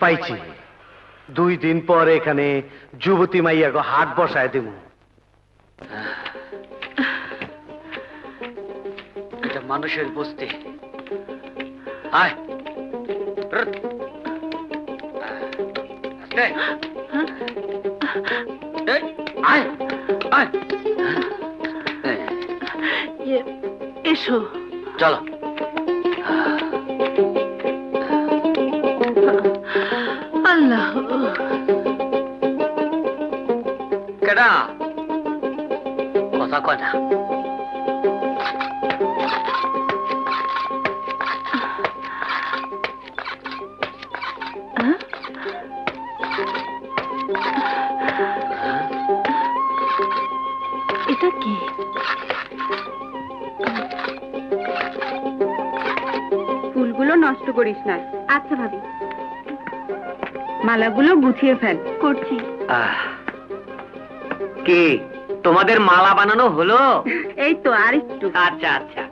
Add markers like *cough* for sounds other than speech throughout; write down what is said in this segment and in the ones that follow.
পাইছি। দুই দিন পর এখানে যুবতী মাইয়া গো হাট বসায় দেব। এটা মানুষের বস্তি। আয়। রট। আয় আয়। এসো। চলো। আল্লাহ কেডা? কথা কয় হ্যাঁ? এটা কি? ফুলগুলো নষ্ট করিস না। আচ্ছা ভাবি। মালাগুলো গুছিয়ে ফেল। করছি। কি তোমাদের মালা বানানো হলো? *laughs* এই তো আর একটু। আচ্ছা আচ্ছা।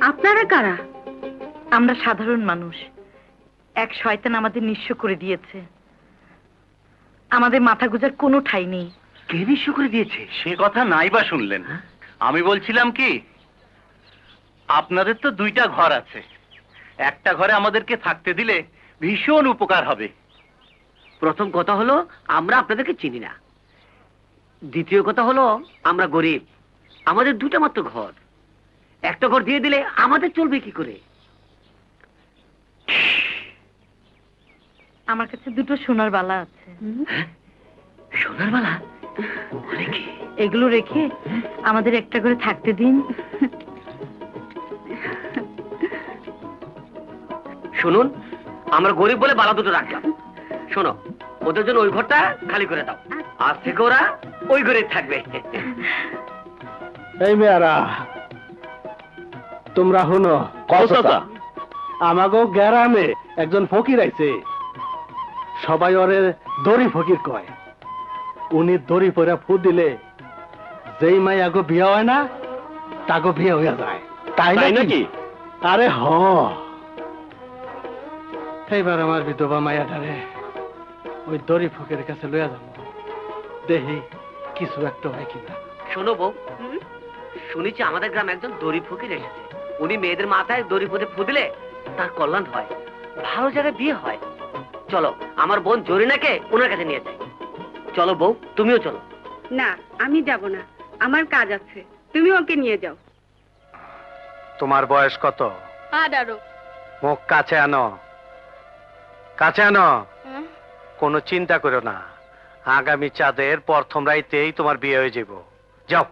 আপনারা কারা? আমরা সাধারণ মানুষ। এক শয়তান আমাদের নিঃস্ব করে দিয়েছে। আমাদের মাথা গুজার কোনো ঠাই নেই। কে নিঃস্ব করে দিয়েছে? সে কথা নাই বা শুনলেন। আমি বলছিলাম কি আপনাদের তো দুইটা ঘর আছে। একটা ঘরে আমাদেরকে থাকতে দিলে ভীষণ উপকার হবে। প্রথম কথা হলো আমরা আপনাদেরকে চিনি না। দ্বিতীয় কথা হলো আমরা গরিব। আমাদের দুটা মাত্র ঘর। একটা ঘর দিয়ে দিলে আমাদের চলবে কি করে? আমার কাছে দুটো সোনার বালা আছে। সোনার বলে? কি? এগুলো রেখে আমাদের একটা করে থাকতে দিন। শুনুন আমরা গরিব বলে বালা দুটো রাখলাম। শোনো ওদের জন্য ওই ঘরটা খালি করে দাও। আজ থেকে ওরা ওই ঘরে থাকবে। এই মেয়ারা তোমরা শুনো কথা আমাগো গ্রামে একজন ফকির আইছে। সবাই ওরে দড়ি ফকির কয়। উনি দড়ি পরে ফু দিলে যেই মাই আগো বিয়া হয় না তাগো বিয়ে হইয়া যায়। তাই নাকি? নাকি? আরে হ। এইবার আমার বিধবা মায়াটারে ওই দড়ি ফকির কাছে লইয়া যাব। দেখি কিছু একটা হয় কিনা। শোনো বউ শুনেছি আমাদের গ্রামে একজন দড়ি ফকির এসেছে। উনি মেয়েদের মাথায় দড়ি ফুটে ফু দিলে তার কল্যাণ হয়। ভালো জায়গায় বিয়ে হয়। চলো আমার বোন জরিনাকে ওনার কাছে নিয়ে যাই চলো বউ তুমিও চলো। না আমি যাব না। আমার কাজ আছে। তুমি ওকে নিয়ে যাও। তোমার বয়স কত? আঠারো মুখ কাছে আনো। কাছে আনো। কোনো চিন্তা করো না। আগামী চাঁদের প্রথম রাইতেই তোমার বিয়ে হয়ে যাব। যাও।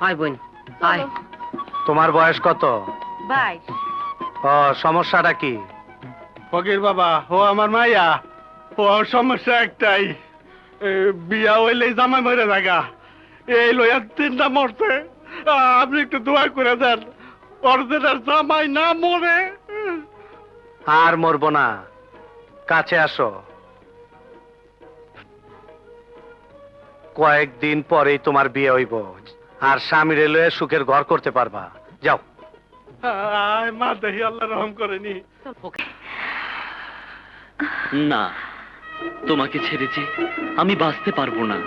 আয় বোন আয়। তোমার বয়স কত? বাইশ। ও সমস্যাটা কি? ফকির বাবা ও আমার মাইয়া। ও সমস্যা একটাই। বিয়া হইলে জামাই মরে জায়গা। এই লইয়া তিনটা মরছে। আপনি একটু দোয়া করে দেন অর্ধের জামাই না মরে। আর মরবো না। কাছে আসো। কয়েকদিন পরেই তোমার বিয়ে হইব। আর স্বামীর লয়ে সুখের ঘর করতে পারবা। যাও। আয় মা দেহি আল্লাহ রহম করেনি। না তোমাকে ছেড়েছি আমি বাঁচতে পারব না।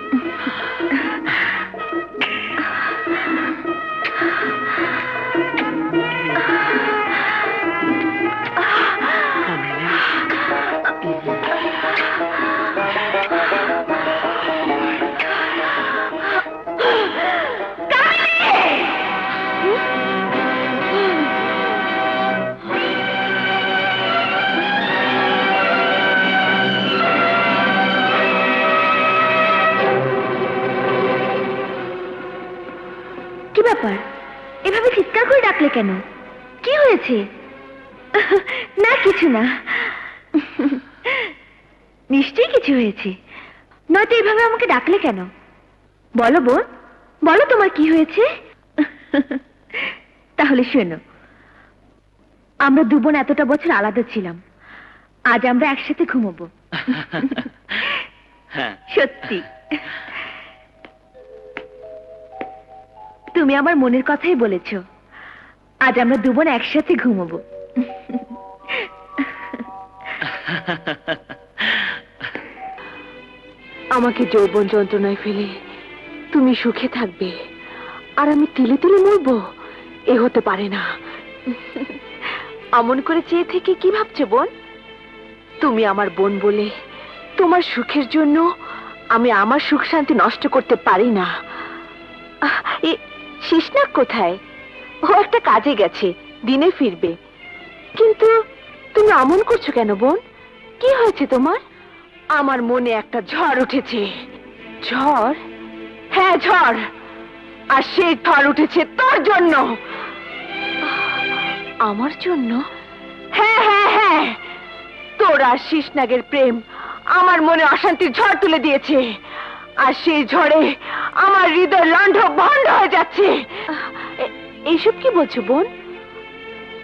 ব্যাপার এভাবে চিৎকার করে ডাকলে কেন? কি হয়েছে? না কিছু না। নিশ্চয়ই কিছু হয়েছে। নয়তো এভাবে আমাকে ডাকলে কেন? বলো বোন বলো তোমার কি হয়েছে? তাহলে শোনো। আমরা দু বোন এতটা বছর আলাদা ছিলাম। আজ আমরা একসাথে ঘুমাবো। হ্যাঁ। সত্যি। তুমি আমার মনের কথাই বলেছ। আজ আমরা দুবোন একসাথে ঘুমাবো। আমাকে যৌবন যন্ত্রণায় ফেলে তুমি সুখে থাকবে, আর আমি তিলে তিলে মরবো, এ হতে পারে না। অমন করে চেয়ে থেকে কি ভাবছ, বোন? তুমি আমার বোন বলে তোমার সুখের জন্য আমি আমার সুখ শান্তি নষ্ট করতে পারি না। শিশনাক কোথায়? ও একটা কাজে গেছে, দিনে ফিরবে। কিন্তু তুমি অমন করছ কেন বোন? কি হয়েছে তোমার? আমার মনে একটা ঝড় উঠেছে। ঝড়? হ্যাঁ ঝড়। আর সেই ঝড় উঠেছে তোর জন্য। আমার জন্য? হ্যাঁ হ্যাঁ হ্যাঁ। তোর আর শীষনাগের প্রেম আমার মনে অশান্তির ঝড় তুলে দিয়েছে। আর সেই ঝড়ে আমার হৃদয় লণ্ড ভণ্ড হয়ে যাচ্ছে এ- এইসব কি বলছো, বোন?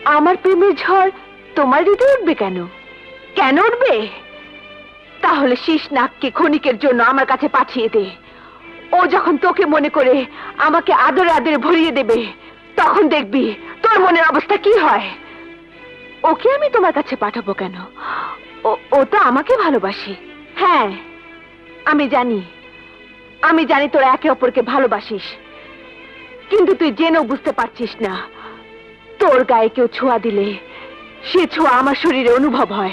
আমার প্রেমের ঝড় তোমার হৃদয় উঠবে কেন? কেন উঠবে? তাহলে শীষ নাককে ক্ষণিকের জন্য আমার কাছে পাঠিয়ে দে। ও যখন তোকে মনে করে আমাকে আদরে আদরে ভরিয়ে দেবে, তখন দেখবি তোর মনের অবস্থা কি হয়। ওকে আমি তোমার কাছে পাঠাবো কেন? ও তো আমাকে ভালোবাসে। হ্যাঁ আমি জানি। আমি জানি তোরা একে অপরকে ভালোবাসিস। কিন্তু তুই জেনেও বুঝতে পারছিস না। তোর গায়ে কেউ ছোঁয়া দিলে, সে ছোঁয়া আমার শরীরে অনুভব হয়।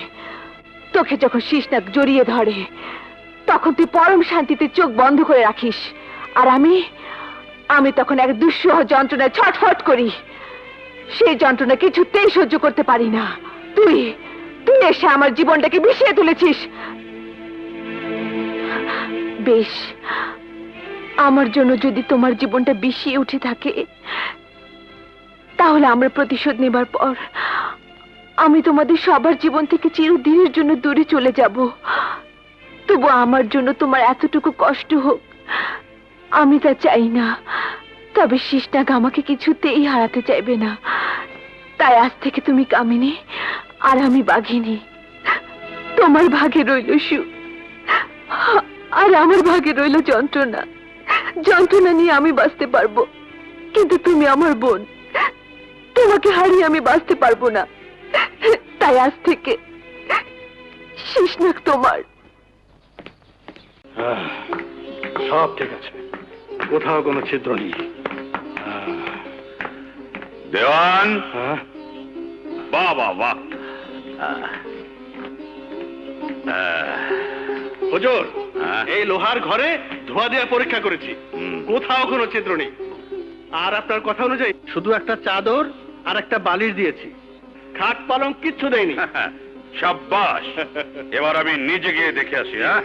তোকে যখন শীষনাক জড়িয়ে ধরে, তখন তুই পরম শান্তিতে চোখ বন্ধ করে রাখিস। আর আমি আমি তখন এক দুঃসহ যন্ত্রণায় ছটফট করি। সেই যন্ত্রণা কিছুতেই সহ্য করতে পারি না। তুই তুই এসে আমার জীবনটাকে বিষিয়ে তুলেছিস। বেশ। আমার জন্য যদি তোমার জীবনটা বিষিয়ে উঠে থাকে, তাহলে আমরা প্রতিশোধ নেবার পর আমি তোমাদের সবার জীবন থেকে চিরদিনের জন্য দূরে চলে যাব। তবু আমার জন্য তোমার এতটুকু কষ্ট হোক, আমি তা চাই না। তবে শিশনাগ আমাকে কিছুতেই হারাতে চাইবে না। তাই আজ থেকে তুমি কামিনী, আর আমি বাঘিনী। তোমার ভাগে রইল সুখ, আর আমার ভাগে রইল যন্ত্রণা। যন্ত্রণা নিয়ে আমি বাঁচতে পারব। কিন্তু তুমি আমার বোন। তোমাকে হারিয়ে আমি বাঁচতে পারব না। তাই আজ থেকে শিশনাক তোমার। আহ, সব ঠিক আছে। কোথাও কোনো ছিদ্র নেই। আহ, দেওয়ান? হ্যাঁ? বাহ। বাহ বাহ হুজুর এই লোহার ঘরে ধোয়া দেওয়া পরীক্ষা করেছি কোথাও কোনো ছিদ্র নেই আর আপনার কথা অনুযায়ী শুধু একটা চাদর আর একটা বালিশ দিয়েছি খাট পালং কিচ্ছু দেয়নি সাব্বাস এবার আমি নিজে গিয়ে দেখে আসি হ্যাঁ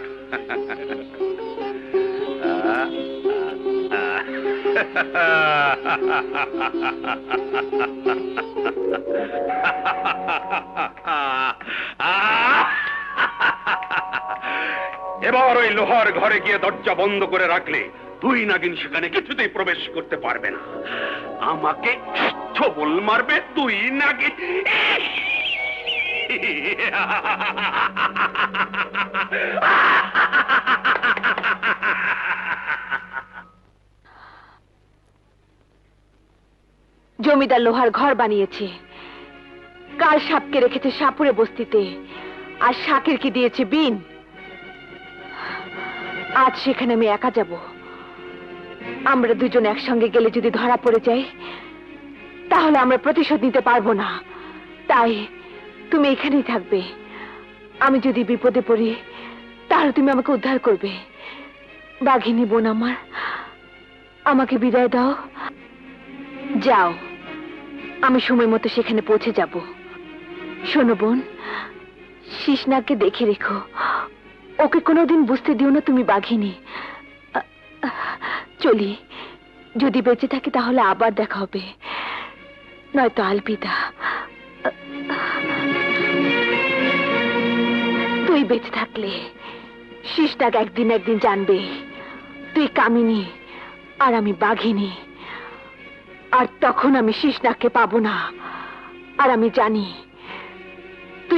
এবার ওই লোহার ঘরে গিয়ে দরজা বন্ধ করে রাখলে তুই নাগিন সেখানে কিছুতেই প্রবেশ করতে পারবে না। আমাকে ছবল মারবে তুই নাগিন। জমিদার লোহার ঘর বানিয়েছে। কাল সাপকে রেখেছে সাপুরে বস্তিতে, আর শাকের কি দিয়েছে বিন। আজ সেখানে আমি একা যাব। আমরা দুজন একসঙ্গে গেলে যদি ধরা পড়ে যাই, তাহলে আমরা প্রতিশোধ নিতে পারব না। তাই তুমি এখানেই থাকবে। আমি যদি বিপদে পড়ি, তাহলে তুমি আমাকে উদ্ধার করবে। বাঘিনী বোন আমার, আমাকে বিদায় দাও। যাও, আমি সময় মতো সেখানে পৌঁছে যাব। শোনো বোন শিশনাকে দেখে রেখো। ওকে কোনোদিন বুঝতে দিও না তুমি বাঘিনী। চলি, যদি বেঁচে থাকি তাহলে আবার দেখা হবে। নয়তো আলবিদা। তুই বেঁচে থাকলে শিশনাগ একদিন একদিন জানবে। তুই কামিনী, আর আমি বাঘিনী। আর তখন আমি শীষনাগকে পাবো না। আর আমি জানি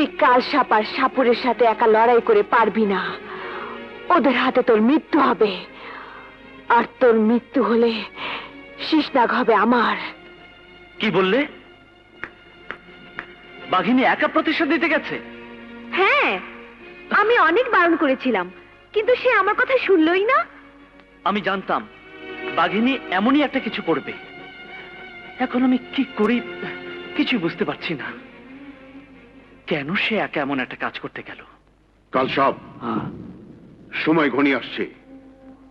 তুই কাল সাপ আর সাপুরের সাথে একা লড়াই করে পারবি না। ওদের হাতে তোর মৃত্যু হবে। আর তোর মৃত্যু হলে শীষনাগ হবে আমার। কি বললে? বাঘিনী একা প্রতিশোধ দিতে গেছে? হ্যাঁ আমি অনেক বারণ করেছিলাম কিন্তু সে আমার কথা শুনলই না। আমি জানতাম বাঘিনী এমনই একটা কিছু করবে। এখন আমি কি করি কিছু বুঝতে পারছি না। কেন সে একা এমন একটা কাজ করতে গেল? কাল সব। সময় ঘনিয়ে আসছে।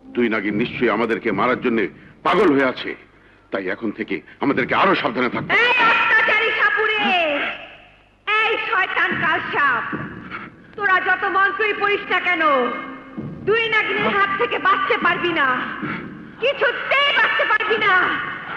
দুই নাগিন নিশ্চয়ই আমাদেরকে মারার জন্য পাগল হয়ে আছে। তাই এখন থেকে আমাদেরকে আরও সাবধানে থাকতে। এই অত্যাচারী সাপুরে! এই শয়তান তোরা যত মন্ত্রই পড়িস না কেন দুই নাগিনের হাত থেকে বাঁচতে পারবি না। কিছুতেই বাঁচতে পারবি না।